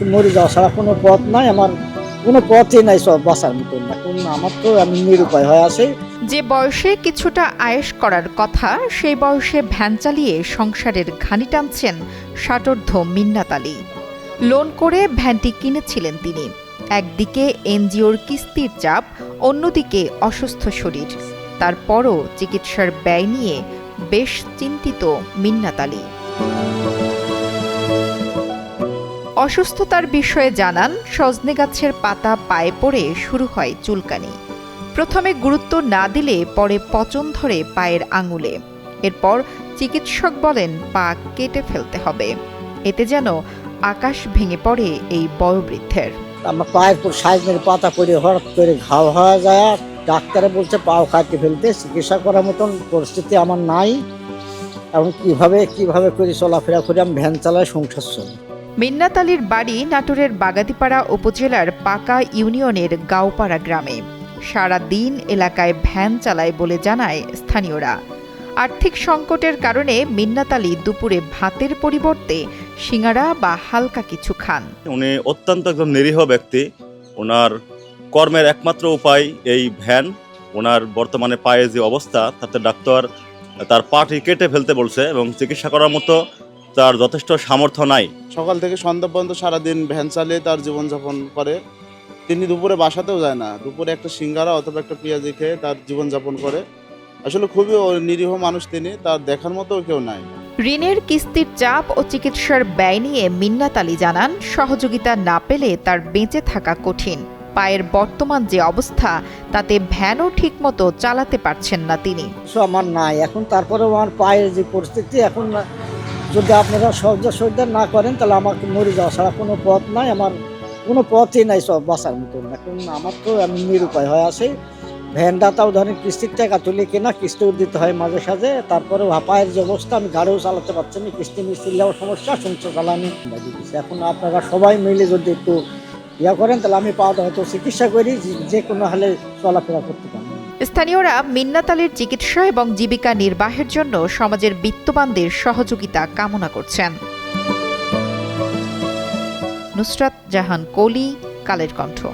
মরে যাওয়া ছাড়া কোনো পথ নাই, আমার কোনো পথই নাই সব বাঁচার মতন এখন আমার তো আমি নিরুপায় হয়ে আছে। যে বয়সে কিছুটা আয়েশ করার কথা, সেই বয়সে ভ্যান চালিয়ে সংসারের ঘানি টানছেন ষাটোর্ধ মিন্নাত আলী। লোন করে ভ্যানটি কিনেছিলেন তিনি। একদিকে এনজিওর কিস্তির চাপ, অন্যদিকে অসুস্থ শরীর। তারপরও চিকিৎসার ব্যয় নিয়ে বেশ চিন্তিত মিন্নাত আলী। অসুস্থতার বিষয়ে জানান, সজনে গাছের পাতা পায়ে পড়ে শুরু হয় চুলকানি। প্রথমে গুরুত্ব না দিলে পরে পচন ধরে পায়ের আঙুলে। এরপর চিকিৎসক বলেন, পা কেটে ফেলতে হবে। এতে যেন আকাশ ভেঙে পড়ে এই বয়োবৃদ্ধের। আমার পায়ের পর সাইজ মেরে পাতা পড়ে হঠাৎ করে ঘাও হয়ে যায় ডাক্তারে বলছে, পাও কাটতে ফেলতে, চিকিৎসা করার মতন পরিস্থিতি আমার নাই। এবং কীভাবে কীভাবে করে, চলাফেরা করে, আমি ভ্যান চালায় সংসার চলি। মিন্নাত আলীর বাড়ি নাটোরের বাগাতিপাড়া উপজেলার পাকা ইউনিয়নের গাওপাড়া গ্রামে। সারা দিন এলাকায় ভ্যান চালায় বলে জানায় স্থানীয়রা। আর্থিক সংকটের কারণে মিন্নাত আলী দুপুরে ভাতের পরিবর্তে সিঙ্গারা বা হালকা কিছু খান। উনি অত্যন্ত একজন নিরীহ ব্যক্তি। ওনার কর্মের একমাত্র উপায় এই ভ্যান। ওনার বর্তমানে পায়ে যে অবস্থা, তাতে ডাক্তার তার পাটি কেটে ফেলতে বলছে এবং চিকিৎসা করার মতো তার যথেষ্ট সামর্থ্য নাই। সকাল থেকে সন্ধ্যা পর্যন্ত সারাদিন ভ্যান চালিয়ে তার জীবনযাপন করে। তিনি দুপুরে বাসাতেও যায় না। দুপুরে একটা সিঙ্গারা অথবা একটা পেঁয়াজি খেয়ে তার জীবনযাপন করে। আসলে খুবই নিরীহ মানুষ তিনি তার দেখার মতো কেউ নাই। ঋণের কিস্তির চাপ ও চিকিৎসার ব্যয় নিয়ে মিন্নাত আলী জানান সহযোগিতা না পেলে তার বেঁচে থাকা কঠিন। পায়ের বর্তমান যে অবস্থা তাতে ভ্যানও ঠিকমতো চালাতে পারছেন না তিনি। আমার নাই। এখন তারপরে আমার পায়ের যে পরিস্থিতি এখন যদি আপনারা সহ্য সহ্য না করেন, তাহলে আমাকে মরে যাওয়া ছাড়া কোনো পথ নাই। আমার কোনো পথই নাই সব বাঁচার মতন এখন আমার তো আমি নিরুপায় হয়ে আছে। ভ্যানটা তাও ধরেন কিস্তির টাকা তুলে কেনা কিস্তিও দিতে হয় মাঝে সাঝে। তারপরে পায়ের যে অবস্থা, আমি গাড়িও চালাতে পারছি না, কিস্তি মিস্ত্রি যাওয়ার সমস্যা সংসার চালানি এখন আপনারা সবাই মিলে যদি একটু ইয়া করেন, তাহলে আমি পাওয়া হয়তো চিকিৎসা করি, যে কোনো হালে চলাফেরা করতে পারি। স্থানীয়রা মিন্নাতালের চিকিৎসা এবং জীবিকা নির্বাহের জন্য সমাজের বিত্তবানদের সহযোগিতা কামনা করছেন। নুসরাত জাহান কোলি, কালের কণ্ঠ।